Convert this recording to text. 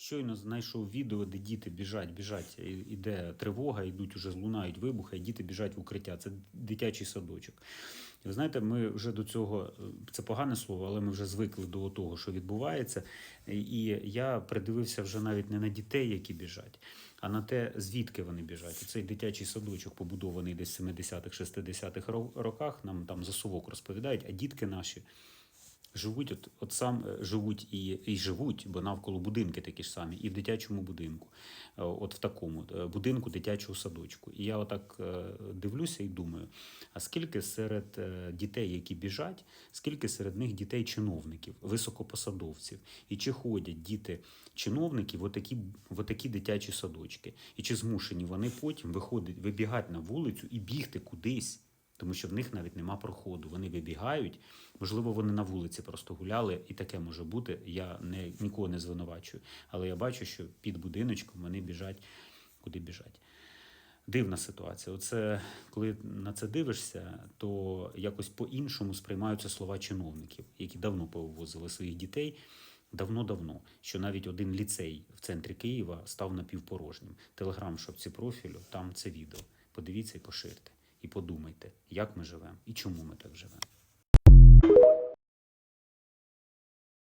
Щойно знайшов відео, де діти біжать, біжать, іде тривога, йдуть уже лунають вибухи, і діти біжать в укриття. Це дитячий садочок. І ви знаєте, ми вже до цього е, це погане слово, але ми вже звикли до того, що відбувається. І я придивився вже навіть не на дітей, які біжать, а на те, звідки вони біжать. Цей дитячий садочок побудований десь в 70-х, 60-х роках. Нам там за совок розповідають, а дітки наші. Живуть, от, от сам е, живуть і, і живуть, бо навколо будинки такі ж самі, і в дитячому будинку, Е, от в такому е, будинку дитячого садочку. І я отак дивлюся і думаю: а скільки серед дітей, які біжать, скільки серед них дітей чиновників, високопосадовців, і чи ходять діти чиновників в отакі, в отакі дитячі садочки, і чи змушені вони потім виходять, вибігати на вулицю і бігти кудись тому що в них навіть нема проходу. Вони вибігають, можливо, вони на вулиці просто гуляли, і таке може бути. Я не, нікого не звинувачую. Але я бачу, що під будиночком вони біжать, куди біжать. Дивна ситуація. Оце коли на це дивишся, то якось по-іншому сприймаються слова чиновників, які давно повозили своїх дітей. Давно-давно, що навіть один ліцей в центрі Києва став напівпорожнім. Телеграм, шапці профілю, там це відео. Подивіться і поширте. І подумайте, як ми живемо і чому ми так живемо.